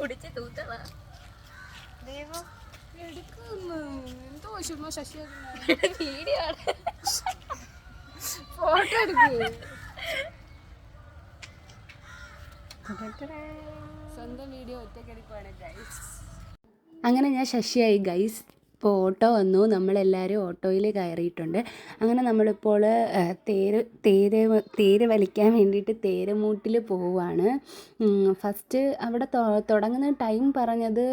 കുടിച്ച് തൂത്തതാ. ദൈവം. എടുക്കുന്നു. എന്തോ ചുമ്മാ ശശി വീഡിയോ ഫോട്ടോ എടുക്കേ. സ്വന്തം വീഡിയോ ഒറ്റക്കെടുക്കുവാണ് ഗൈസ് അങ്ങനെ ഞാൻ ശശിയായി ഗൈസ് ഇപ്പോൾ ഓട്ടോ വന്നു. നമ്മളെല്ലാവരും ഓട്ടോയിൽ കയറിയിട്ടുണ്ട്. അങ്ങനെ നമ്മളിപ്പോൾ തേര് തേര് തേര് വലിക്കാൻ വേണ്ടിയിട്ട് തേരമൂട്ടിൽ പോവുകയാണ്. ഫസ്റ്റ് അവിടെ തുടങ്ങുന്ന ടൈം പറഞ്ഞത്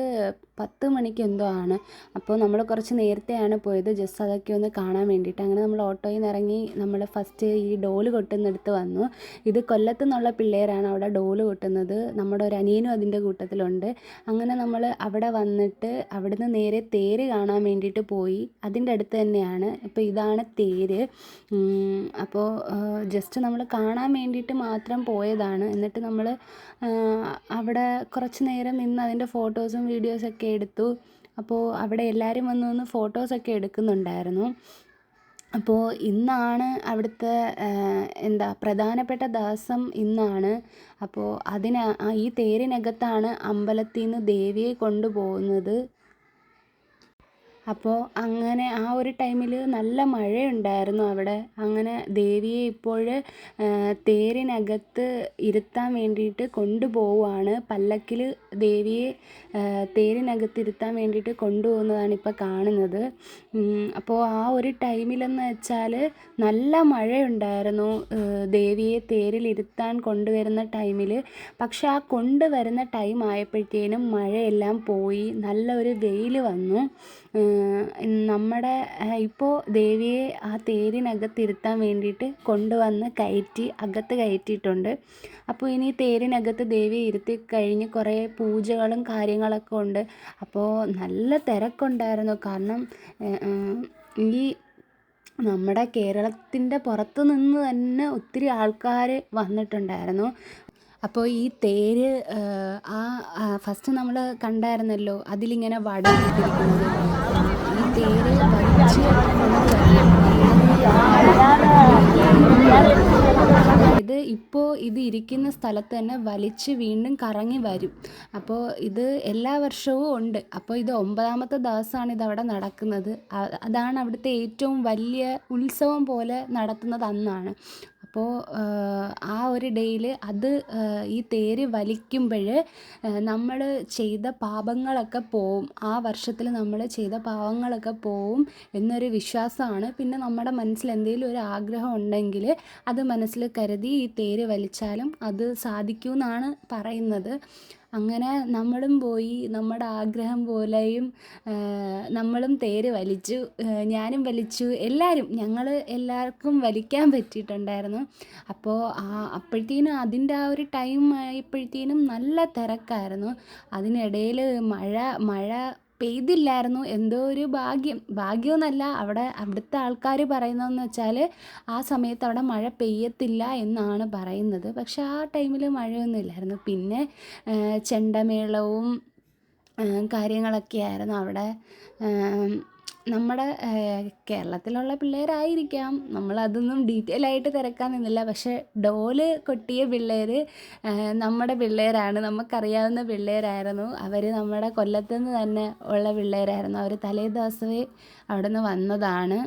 പത്ത് മണിക്ക് എന്തോ ആണ്. അപ്പോൾ നമ്മൾ കുറച്ച് നേരത്തെയാണ് പോയത്. ജസ്റ്റ് അതൊക്കെ ഒന്ന് കാണാൻ വേണ്ടിയിട്ട്. അങ്ങനെ നമ്മൾ ഓട്ടോയിൽ നിന്ന് ഇറങ്ങി നമ്മൾ ഫസ്റ്റ് ഈ ഡോൽ കൊട്ടുന്നിടത്ത് വന്നു. ഇത് കൊല്ലത്ത് നിന്നുള്ള പിള്ളേരാണ് അവിടെ ഡോൽ കൊട്ടുന്നത്. നമ്മുടെ ഒരു അനിയനും അതിന്റെ കൂട്ടത്തിലുണ്ട്. അങ്ങനെ നമ്മൾ അവിടെ വന്നിട്ട് അവിടുന്ന് നേരെ തേര് കാണാൻ വേണ്ടിയിട്ട് പോയി. അതിന്റെ അടുത്ത് തന്നെയാണ്. ഇപ്പോൾ ഇതാണ് തേര്. അപ്പോൾ ജസ്റ്റ് നമ്മൾ കാണാൻ വേണ്ടിയിട്ട് മാത്രം പോയതാണ്. എന്നിട്ട് നമ്മൾ അവിടെ കുറച്ച് നേരം നിന്ന് അതിന്റെ ഫോട്ടോസും വീഡിയോസൊക്കെ എടുത്തു. അപ്പോൾ അവിടെ എല്ലാവരും വന്ന് നിന്ന് ഫോട്ടോസൊക്കെ എടുക്കുന്നുണ്ടായിരുന്നു. അപ്പോൾ ഇന്നാണ് അവിടുത്തെ എന്താ പ്രധാനപ്പെട്ട ദിവസം ഇന്നാണ്. അപ്പോൾ അതിന് ഈ തേരിനകത്താണ് അമ്പലത്തിൽ നിന്ന് ദേവിയെ കൊണ്ടുപോകുന്നത്. അപ്പോൾ അങ്ങനെ ആ ഒരു ടൈമിൽ നല്ല മഴയുണ്ടായിരുന്നു അവിടെ. അങ്ങനെ ദേവിയെ ഇപ്പോൾ തേരിനകത്ത് ഇരുത്താൻ വേണ്ടിയിട്ട് കൊണ്ടുപോവുകയാണ് പല്ലക്കിൽ ദേവിയെ തേരിനകത്ത് ഇരുത്താൻ വേണ്ടിയിട്ട് കൊണ്ടുപോകുന്നതാണ് ഇപ്പോൾ കാണുന്നത്. അപ്പോൾ ആ ഒരു ടൈമിലെന്ന് വെച്ചാൽ നല്ല മഴയുണ്ടായിരുന്നു. ദേവിയെ തേരിൽ ഇരുത്താൻ കൊണ്ടുവരുന്ന ടൈമിൽ പക്ഷെ ആ കൊണ്ടുവരുന്ന ടൈം ആയപ്പോഴത്തേനും മഴയെല്ലാം പോയി. നല്ലൊരു വെയിൽ വന്നു. നമ്മുടെ ഇപ്പോൾ ദേവിയെ ആ തേരിനകത്തിരുത്താൻ വേണ്ടിയിട്ട് കൊണ്ടുവന്ന് കയറ്റി അകത്ത് കയറ്റിയിട്ടുണ്ട്. അപ്പോൾ ഇനി തേരിനകത്ത് ദേവിയെ ഇരുത്തി കഴിഞ്ഞ് കുറേ പൂജകളും കാര്യങ്ങളൊക്കെ ഉണ്ട്. അപ്പോൾ നല്ല തിരക്കുണ്ടായിരുന്നു. കാരണം ഈ നമ്മുടെ കേരളത്തിന്റെ പുറത്ത് നിന്ന് തന്നെ ഒത്തിരി ആൾക്കാർ വന്നിട്ടുണ്ടായിരുന്നു. അപ്പോൾ ഈ തേര് ആ, ഫസ്റ്റ് നമ്മൾ കണ്ടായിരുന്നല്ലോ അതിലിങ്ങനെ വട ഈ തേര് വലിച്ച് അതായത് ഇപ്പോൾ ഇത് ഇരിക്കുന്ന സ്ഥലത്ത് തന്നെ വലിച്ച് വീണ്ടും കറങ്ങി വരും. അപ്പോൾ ഇത് എല്ലാ വർഷവും ഉണ്ട്. അപ്പോൾ ഇത് ഒമ്പതാമത്തെ ദിവസമാണ് ഇതവിടെ നടക്കുന്നത്. അതാണ് അവിടുത്തെ ഏറ്റവും വലിയ ഉത്സവം പോലെ നടത്തുന്നത് അന്നാണ്. അപ്പോൾ ആ ഒരു ഡേയിൽ അത് ഈ തേര് വലിക്കുമ്പോൾ നമ്മൾ ചെയ്ത പാപങ്ങളൊക്കെ പോവും. ആ വർഷത്തിൽ നമ്മൾ ചെയ്ത പാപങ്ങളൊക്കെ പോവും എന്നൊരു വിശ്വാസമാണ്. പിന്നെ നമ്മുടെ മനസ്സിൽ എന്തെങ്കിലും ഒരു ആഗ്രഹം ഉണ്ടെങ്കിൽ അത് മനസ്സിൽ കരുതി ഈ തേര് വലിച്ചാലും അത് സാധിക്കുമെന്നാണ് പറയുന്നത്. അങ്ങനെ നമ്മളും പോയി നമ്മുടെ ആഗ്രഹം പോലെയും നമ്മളും തേര് വലിച്ചു ഞാനും വലിച്ചു എല്ലാവരും ഞങ്ങൾ എല്ലാവർക്കും വലിക്കാൻ പറ്റിയിട്ടുണ്ടായിരുന്നു. അപ്പോൾ ആ അപ്പോഴത്തേനും അതിന്റെ ആ ഒരു ടൈം ആയപ്പോഴത്തേനും നല്ല തിരക്കായിരുന്നു. അതിനിടയിൽ മഴ മഴ പെയ്തില്ലായിരുന്നു. എന്തോ ഒരു ഭാഗ്യം. ഭാഗ്യമൊന്നുമല്ല അവിടെ അവിടുത്തെ ആൾക്കാർ പറയുന്നതെന്ന് വെച്ചാൽ ആ സമയത്ത് അവിടെ മഴ പെയ്യത്തില്ല എന്നാണ് പറയുന്നത്. പക്ഷെ ആ ടൈമിൽ മഴയൊന്നും ഇല്ലായിരുന്നു. പിന്നെ ചെണ്ടമേളവും കാര്യങ്ങളൊക്കെ ആയിരുന്നു അവിടെ. നമ്മുടെ കേരളത്തിലുള്ള പിള്ളേരായിരിക്കാം. നമ്മളതൊന്നും ഡീറ്റെയിൽ ആയിട്ട് തിരക്കാൻ നിന്നില്ല. പക്ഷെ ഡോൽ കൊട്ടിയ പിള്ളേർ നമ്മുടെ പിള്ളേരാണ്. നമുക്കറിയാവുന്ന പിള്ളേരായിരുന്നു. അവർ നമ്മുടെ കൊല്ലത്തുനിന്ന് തന്നെ ഉള്ള പിള്ളേരായിരുന്നു. അവർ തലേ ദിവസമേ അവിടെ നിന്ന് വന്നതാണ്.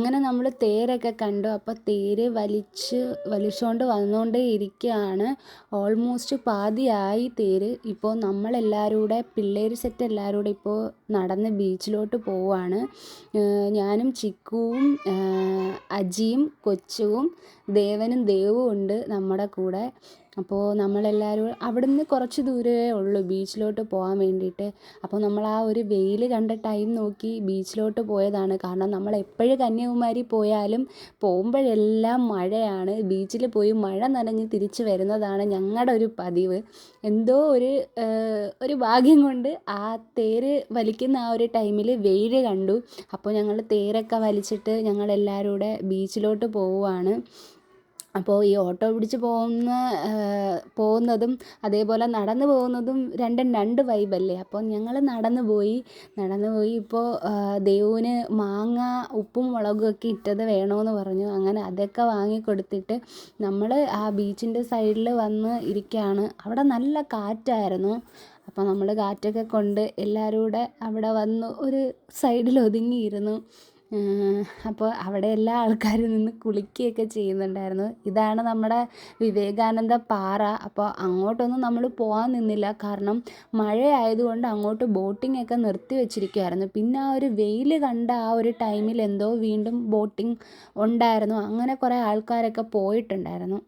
അങ്ങനെ നമ്മൾ തേരൊക്കെ കണ്ടു. അപ്പോൾ തേര് വലിച്ച് വലിച്ചുകൊണ്ട് വന്നുകൊണ്ടേ ഇരിക്കുകയാണ്. ഓൾമോസ്റ്റ് പാതിയായി തേര്. ഇപ്പോൾ നമ്മളെല്ലാവരും കൂടെ പിള്ളേർ സെറ്റ് എല്ലാവരും കൂടെ ഇപ്പോൾ നടന്ന് ബീച്ചിലോട്ട് പോവാണ് ഞാനും ചിക്കുവും അജിയും കൊച്ചുവും ദേവനും ദേവും ഉണ്ട് നമ്മുടെ കൂടെ. അപ്പോൾ നമ്മളെല്ലാവരും അവിടുന്ന് കുറച്ച് ദൂരമേ ഉള്ളൂ ബീച്ചിലോട്ട് പോകാൻ വേണ്ടിയിട്ട്. അപ്പോൾ നമ്മൾ ആ ഒരു വെയിൽ കണ്ട ടൈം നോക്കി ബീച്ചിലോട്ട് പോയതാണ്. കാരണം നമ്മൾ എപ്പോഴും കന്യാകുമാരി പോയാലും പോകുമ്പോഴെല്ലാം മഴയാണ്. ബീച്ചിൽ പോയി മഴ നനഞ്ഞ് തിരിച്ച് വരുന്നതാണ് ഞങ്ങളുടെ ഒരു പതിവ്. എന്തോ ഒരു ഒരു ഭാഗ്യം കൊണ്ട് ആ തേര് വലിക്കുന്ന ആ ഒരു ടൈമിൽ വെയിൽ കണ്ടു. അപ്പോൾ ഞങ്ങൾ തേരൊക്കെ വലിച്ചിട്ട് ഞങ്ങളെല്ലാവരും കൂടെ ബീച്ചിലോട്ട് പോവുകയാണ് അപ്പോൾ ഈ ഓട്ടോ പിടിച്ച് പോകുന്ന പോകുന്നതും അതേപോലെ നടന്ന് പോകുന്നതും രണ്ടും രണ്ട് വൈബല്ലേ? അപ്പോൾ ഞങ്ങൾ നടന്ന് പോയി. നടന്ന് പോയി ഇപ്പോൾ ദേവുവിന് മാങ്ങ ഉപ്പും മുളകും ഒക്കെ ഇട്ടത് വേണമെന്ന് പറഞ്ഞു. അങ്ങനെ അതൊക്കെ വാങ്ങി കൊടുത്തിട്ട് നമ്മൾ ആ ബീച്ചിന്റെ സൈഡിൽ വന്ന് ഇരിക്കുകയാണ്. അവിടെ നല്ല കാറ്റായിരുന്നു. അപ്പോൾ നമ്മൾ കാറ്റൊക്കെ കൊണ്ട് എല്ലാവരും കൂടെ അവിടെ വന്ന് ഒരു സൈഡിൽ ഒതുങ്ങിയിരുന്നു. അപ്പോൾ അവിടെ എല്ലാ ആൾക്കാരും നിന്ന് കുളിക്കുകയൊക്കെ ചെയ്യുന്നുണ്ടായിരുന്നു. ഇതാണ് നമ്മുടെ വിവേകാനന്ദ പാറ. അപ്പോൾ അങ്ങോട്ടൊന്നും നമ്മൾ പോകാൻ നിന്നില്ല. കാരണം മഴയായതുകൊണ്ട് അങ്ങോട്ട് ബോട്ടിംഗ് ഒക്കെ നിർത്തി വെച്ചിരിക്കുമായിരുന്നു പിന്നെ ആ ഒരു വെയിൽ കണ്ട ആ ഒരു ടൈമിൽ എന്തോ വീണ്ടും ബോട്ടിംഗ് ഉണ്ടായിരുന്നു. അങ്ങനെ കുറേ ആൾക്കാരൊക്കെ പോയിട്ടുണ്ടായിരുന്നു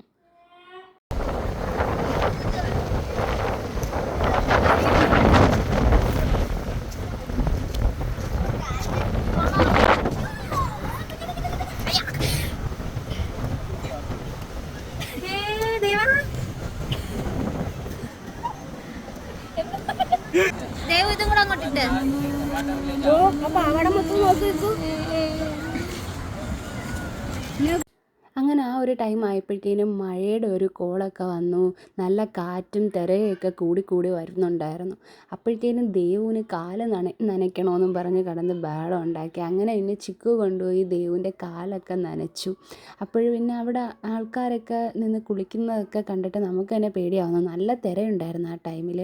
ദേവ് ഇതും കൂടെ അങ്ങോട്ടിട്ട് ഒരു ടൈം ആയപ്പോഴത്തേനും മഴയുടെ ഒരു കോളൊക്കെ വന്നു. നല്ല കാറ്റും തിരയൊക്കെ കൂടി കൂടി വരുന്നുണ്ടായിരുന്നു. അപ്പോഴത്തേനും ദേവുവിന് കാൽ നന നനയ്ക്കണമെന്നും പറഞ്ഞ് കിടന്ന് ബഹളം ഉണ്ടാക്കി. അങ്ങനെ പിന്നെ ചിക്കു കൊണ്ടുപോയി ദേവുവിന്റെ കാലൊക്കെ നനച്ചു. അപ്പോഴും പിന്നെ അവിടെ ആൾക്കാരൊക്കെ നിന്ന് കുളിക്കുന്നതൊക്കെ കണ്ടിട്ട് നമുക്ക് തന്നെ പേടിയാവുന്നു. നല്ല തിരയുണ്ടായിരുന്നു ആ ടൈമിൽ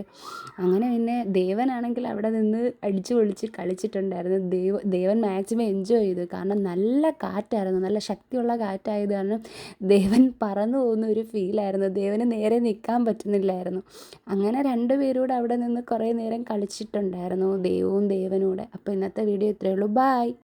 അങ്ങനെ പിന്നെ ദേവനാണെങ്കിൽ അവിടെ നിന്ന് അടിച്ചു പൊളിച്ച് കളിച്ചിട്ടുണ്ടായിരുന്നു. ദേവ ദേവൻ മാക്സിമം എൻജോയ് ചെയ്തു. കാരണം നല്ല കാറ്റായിരുന്നു. നല്ല ശക്തിയുള്ള കാറ്റായത് കാരണം ദേവൻ പറന്നു പോകുന്ന ഒരു ഫീലായിരുന്നു ദേവന് നേരെ നിൽക്കാൻ പറ്റുന്നില്ലായിരുന്നു. അങ്ങനെ രണ്ടുപേരൂടെ അവിടെ നിന്ന് കുറേ നേരം കളിച്ചിട്ടുണ്ടായിരുന്നു. ദേവും ദേവനൂടെ. അപ്പോൾ ഇന്നത്തെ വീഡിയോ ഇത്രയേ ഉള്ളൂ. ബായ്